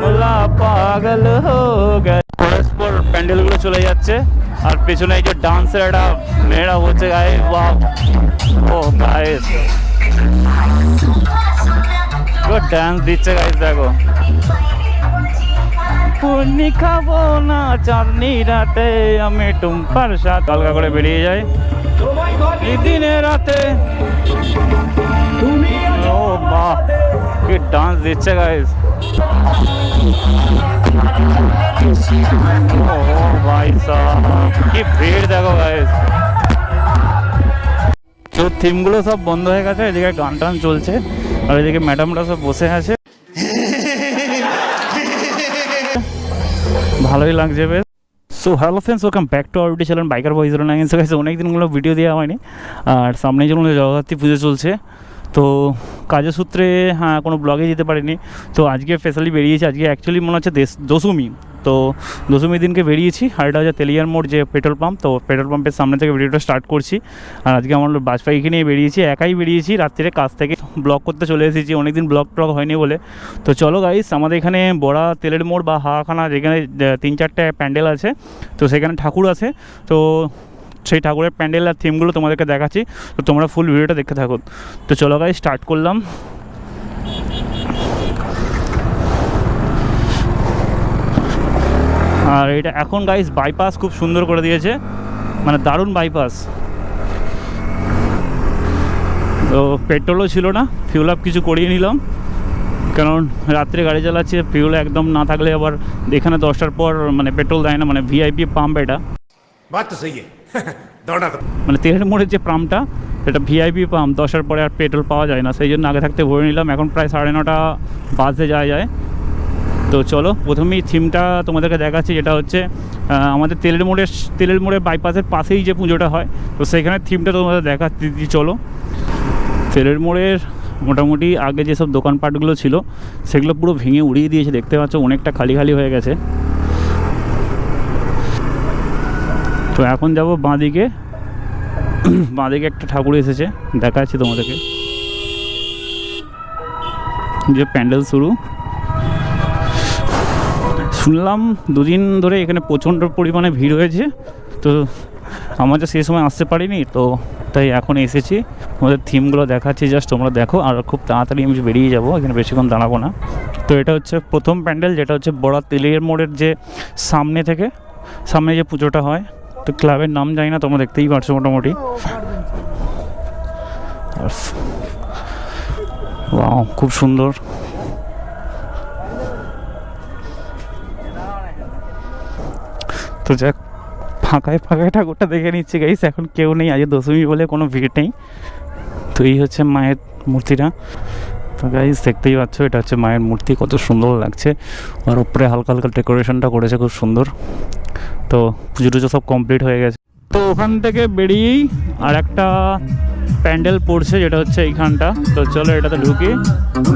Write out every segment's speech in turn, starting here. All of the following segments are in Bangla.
মোলা পাগল হো গে। পরস্পর চলে যাচ্ছে, আর পেছনে এই যে ডান্সের একটা মেয়েরা হচ্ছে গায়ে বাহ ও, গাইস। ডান্স দিচ্ছে, গাইস, দেখো। পুনি খাব না, চাঁদনি রাতে, আমি টুম্পার সাথে। হালকা করে বেরিয়ে যাই। দিনে রাতে। ও, বাহ, কি ডান্স দিচ্ছে, গাইস। কি ভিড় দেখো তো থিমগুলো সব বন্ধ হয়ে গেছে, এদিকে গান টান চলছে, আর এদিকে ম্যাডামরা সব বসে আছে। ভালোই লাগছে বেশ। So hello friends welcome back to আউটি channel biker boy zero nine so অনেক দিনগুলো ভিডিও দেওয়া হয়নি। আর সামনে যেমন জগদ্ধাত্রী পুজো চলছে। তো কাজের সূত্রে হ্যাঁ কোনো ব্লগে যেতে পারিনি। তো আজকে স্পেশালি বেরিয়েছি। আজকে অ্যাকচুয়ালি মনে হচ্ছে দেশ দশমী তো দশমীর দিনকে বেরিয়েছি আর এটা হচ্ছে তেলিয়ার মোড় যে পেট্রোল পাম্প তো পেট্রোল পাম্পের সামনে থেকে ভিডিওটা স্টার্ট করছি। আর আজকে আমার বাজপাইকে নিয়ে বেরিয়েছি, একাই বেরিয়েছি। রাত্রিরে কাজ থেকে ব্লগ করতে চলে এসেছি। অনেকদিন ব্লগ ট্লগ হয়নি বলে। তো চলো গাইস আমাদের এখানে বড়া, তেলের মোড় বা হাওয়াখানা যেখানে তিন চারটে প্যান্ডেল আছে, তো সেখানে ঠাকুর আছে। তো সেই ঠাকুরের প্যান্ডেল আর থিমগুলো তোমাদেরকে দেখাচ্ছি। তো তোমরা ফুল ভিডিওটা দেখতে থাকো। তো চলো গাইস স্টার্ট করলাম। আর এটা এখন গাইস বাইপাস খুব সুন্দর করে দিয়েছে। মানে দারুণ বাইপাস তো পেট্রোলও ছিল না ফিউল আপ কিছু করিয়ে নিলাম। কারণ রাত্রে গাড়ি চালাচ্ছে ফিউল একদম না থাকলে আবার এখানে দশটার পর মানে পেট্রোল দেয় না মানে ভিআইপি পাম্প এটা। মানে তেলের মোড়ের যে পাম্পটা, সেটা ভিআইপি পাম্প, দশের পরে আর পেট্রোল পাওয়া যায় না। সেই জন্য আগে থাকতে ভরে নিলাম। এখন প্রায় সাড়ে নটা বাসে যাওয়া যায়। তো চলো, প্রথমেই থিমটা তোমাদেরকে দেখাচ্ছি, যেটা হচ্ছে আমাদের তেলের মোড়ের তেলের মোড়ের বাইপাসের পাশেই যে পুজোটা হয়। তো সেখানে থিমটা তোমাদের দেখাচ্ছি চলো। তেলের মোড়ের মোটামুটি আগে যেসব দোকানপাটগুলো ছিল, সেগুলো পুরো ভেঙে উড়িয়ে দিয়েছে। দেখতে পাচ্ছ, অনেকটা খালি খালি হয়ে গেছে। তো এখন যাব বাঁদিকে। বাঁদিকে একটা ঠাকুর এসেছে, দেখাচ্ছি তোমাদেরকে। যে প্যান্ডেল শুরু। শুনলাম দুদিন ধরে এখানে প্রচণ্ড পরিমাণে ভিড় হয়েছে, তো আমরা তো সেই সময় আসতে পারিনি, তো তাই এখন এসেছি। আমাদের থিমগুলো দেখাচ্ছি, জাস্ট তোমরা দেখো, আর খুব তাড়াতাড়ি আমি বেরিয়ে যাব, এখানে বেশিক্ষণ দাঁড়াবো না। তো এটা হচ্ছে প্রথম প্যান্ডেল, যেটা হচ্ছে বড়া তেলের মোড়ের যে সামনে থেকে, সামনে যে পুজোটা হয় তো ক্লাবের নাম জানি না, তোমরা দেখতেই পারছ মোটামুটি। খুব সুন্দর। তো যাক, ফাঁকায় ফাঁকায় ঠাকুরটা দেখে নিচ্ছি গাইস এখন কেউ নেই আজ দশমী বলে কোনো ভিড় নেই। তো এই হচ্ছে মায়ের মূর্তিটা। তো গাইস দেখতেই পাচ্ছ, এটা হচ্ছে মায়ের মূর্তি, কত সুন্দর লাগছে। আর উপরে হালকা হালকা ডেকোরেশনটা করেছে, খুব সুন্দর। তো পুজো টুজো সব কমপ্লিট হয়ে গেছে। তো ওখান থেকে বেরিয়েই আর একটা প্যান্ডেল পড়ছে, যেটা হচ্ছে এইখানটা। তো চলো এটাতে ঢুকি।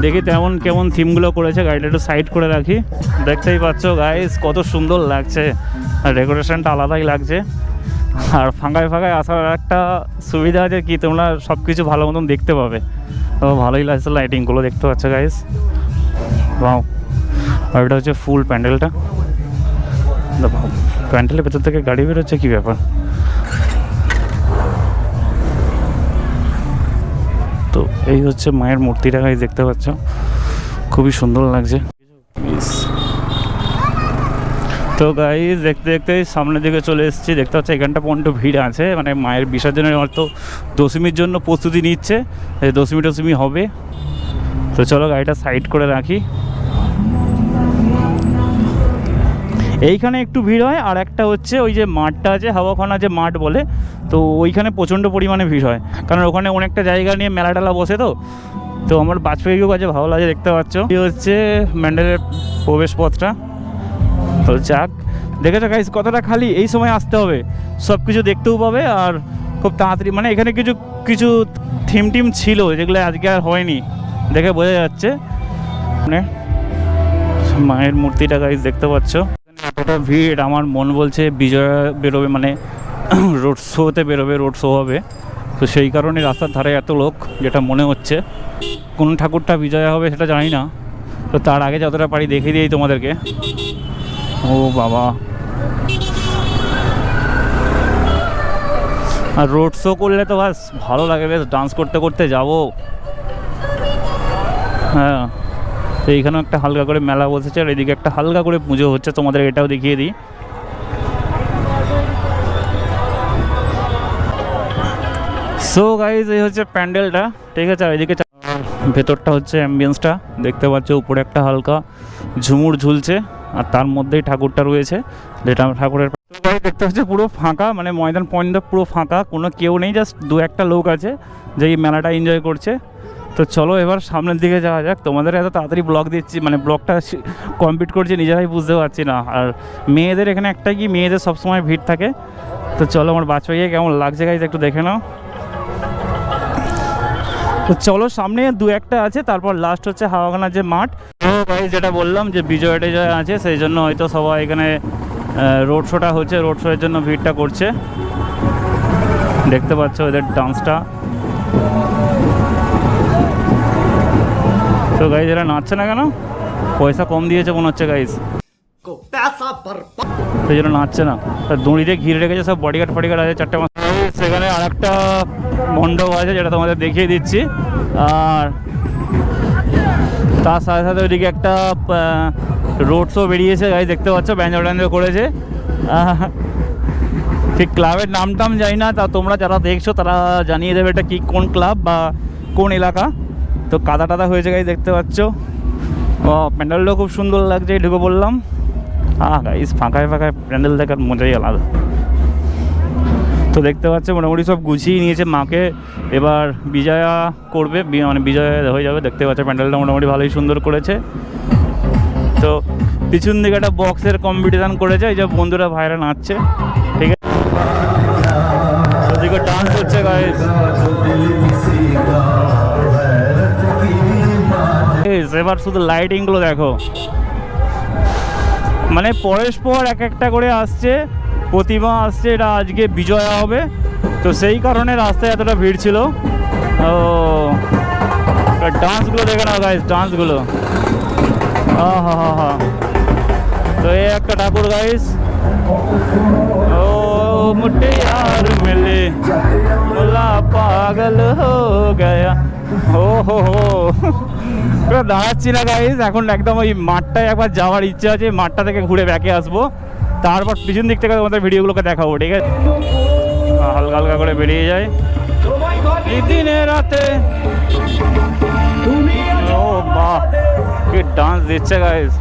দেখি তেমন কেমন থিমগুলো করেছে। গাড়িটা একটু সাইড করে রাখি। দেখতেই পাচ্ছ গাইস কত সুন্দর লাগছে। আর ডেকোরেশনটা আলাদাই লাগছে। আর ফাঁকায় ফাঁকায় আসার একটা সুবিধা আছে কি, তোমরা সব কিছু ভালো মতন দেখতে পাবে। তো ভালোই লাগছে লাইটিংগুলো দেখতে পাচ্ছ গাইস বাও আর এটা হচ্ছে ফুল প্যান্ডেলটা। দেখো প্যান্ডেলের ভেতর থেকে গাড়ি বেরোচ্ছে, কী ব্যাপার? তো এই হচ্ছে মায়ের মূর্তিটা গাইজ দেখতে পাচ্ছ। খুবই সুন্দর লাগছে। তো গাইজ দেখতে দেখতে সামনের দিকে চলে এসেছি। দেখতে পাচ্ছি, এখানটা পর্যন্ত ভিড় আছে। মানে মায়ের বিসর্জনের হয়তো দশমীর জন্য প্রস্তুতি নিচ্ছে। এই দশমী টসমি হবে। তো চলো গাড়িটা সাইড করে রাখি। এইখানে একটু ভিড় হয়, আর একটা হচ্ছে ওই যে মাঠটা আছে, হাওয়াখানা যে মাঠ বলে, তো ওইখানে প্রচণ্ড পরিমাণে ভিড় হয়। কারণ ওখানে অনেকটা জায়গা নিয়ে মেলা টেলা বসে তো। তো আমার বাজপেয়ীও কাছে ভালো লাগে, দেখতে পাচ্ছ। এই হচ্ছে ম্যান্ডেলের প্রবেশ পথটা তো যাক, দেখেছ গাইস কতটা খালি, এই সময় আসতে হবে। সব কিছু দেখতেও পাবে, আর খুব তাড়াতাড়ি মানে এখানে কিছু কিছু থিম টিম ছিল, যেগুলো আজকে আর হয়নি। দেখে বোঝা যাচ্ছে। মানে মায়ের মূর্তিটা গাইজ দেখতে পাচ্ছ। এতটা ভিড়, আমার মন বলছে বিজয়া বেরোবে মানে রোড শোতে বেরোবে রোড শো হবে। তো সেই কারণে রাস্তার ধারে এত লোক, যেটা মনে হচ্ছে। কোন ঠাকুরটা বিজয়া হবে সেটা জানি না। তো তার আগে যতটা পারি দেখিয়ে দিই তোমাদেরকে। ও বাবা। আর রোড শো করলে তো বাস ভালো লাগে বেশ ডান্স করতে করতে যাব। হ্যাঁ। তো এইখানেও একটা হালকা করে মেলা বসেছে আর এদিকে একটা হালকা করে পুজো হচ্ছে। তোমাদের এটাও দেখিয়ে দিই। সো গাইজ এই হচ্ছে প্যান্ডেলটা, ঠিক আছে? আর এদিকে ভেতরটা হচ্ছে অ্যাম্বিয়েন্সটা দেখতে পাচ্ছ, উপরে একটা হালকা ঝুমুর ঝুলছে আর তার মধ্যেই ঠাকুরটা রয়েছে। যেটা ঠাকুরের দেখতে পাচ্ছ, পুরো ফাঁকা মানে ময়দান পয়েন্টটা পুরো ফাঁকা, কোনো কেউ নেই জাস্ট দু একটা লোক আছে যে এই মেলাটা এনজয় করছে। তো চলো এবার সামনের দিকে যাওয়া যাক। তোমাদের এত তাড়াতাড়ি ব্লগ দিচ্ছি মানে ব্লগটা কমপ্লিট করছি, নিজেরাই বুঝতে পারছি না। আর মেয়েদের এখানে একটা কি, মেয়েদের সবসময় ভিড় থাকে। তো চলো আমার বাচ্চাইয়ে কেমন লাগছে গাইজ একটু দেখে নাও। তো চলো সামনে দু একটা আছে, তারপর লাস্ট হচ্ছে হাওয়াখানার যে মাঠ। তো ভাই যেটা বললাম যে বিজয় টিজয় আছে, সেই জন্য হয়তো সবাই এখানে রোড শোটা হচ্ছে রোড শোয়ের জন্য ভিড়টা করছে। দেখতে পাচ্ছ ওদের ডান্সটা তো গাইজ এরা নাচছে না কেন? পয়সা কম দিয়েছে মনে হচ্ছে গাইজ সেই জন্য নাচছে না। তার দড়িতে ঘিরে রেখেছে সব বডিগার্ড ফডিগার্ড আছে চারটে মাস। সেখানে আরেকটা মণ্ডপ আছে যেটা তোমাদের দেখিয়ে দিচ্ছি। আর তার সাথে সাথে ওইদিকে একটা রোড শো বেরিয়েছে গাই দেখতে পাচ্ছ ব্যাঞ্জো ট্যাঞ্জো করেছে। ঠিক ক্লাবের নাম টাম জানি না তা তোমরা যারা দেখছ তারা জানিয়ে দেবে এটা কি কোন ক্লাব বা কোন এলাকা। তো কাদা টাদা হয়েছে গাই দেখতে পাচ্ছ? ও, প্যান্ডেলটাও খুব সুন্দর লাগছে ঢুকে বললাম আহ, গাইস, ফাঁকায় ফাঁকায় প্যান্ডেল দেখার মজাই আলাদা। তো দেখতে পাচ্ছ, মোটামুটি সব গুছিয়ে নিয়েছে মাকে। এবার বিজয়া করবে মানে বিজয়া হয়ে যাবে, দেখতে পাচ্ছ, প্যান্ডেলটা মোটামুটি ভালোই সুন্দর করেছে। তো পিছন দিকে একটা বক্সের কম্পিটিশান করেছে, এই যে বন্ধুরা ভাইরা নাচছে, ঠিক আছে? ডান্স হচ্ছে গাইস এবার শুধু লাইটিংগুলো দেখো। মানে পরস্পর এক একটা করে আসছে, প্রতিমা আসছে, এটা আজকে বিজয়া হবে। তো সেই কারণে রাস্তায় এতটা ভিড় ছিল। ও ডান্সগুলো দেখে নাও গাইস ডান্সগুলো তো এই একটা ঠাকুর গাইস ও মুটে আর মেলে পাগল হো গয়া। হো হো হো। দাঁড়াচ্ছি না গাইস এখন একদম ওই মাঠটায় একবার যাওয়ার ইচ্ছা আছে, মাঠটা থেকে ঘুরে ব্যাকে আসব। তারপর পিছন দিক থেকে তোমাদের ভিডিওগুলোকে দেখাবো, ঠিক আছে? হালকা হালকা করে বেরিয়ে যায় দিনে রাতে। ও ডান্স দিচ্ছে গাইস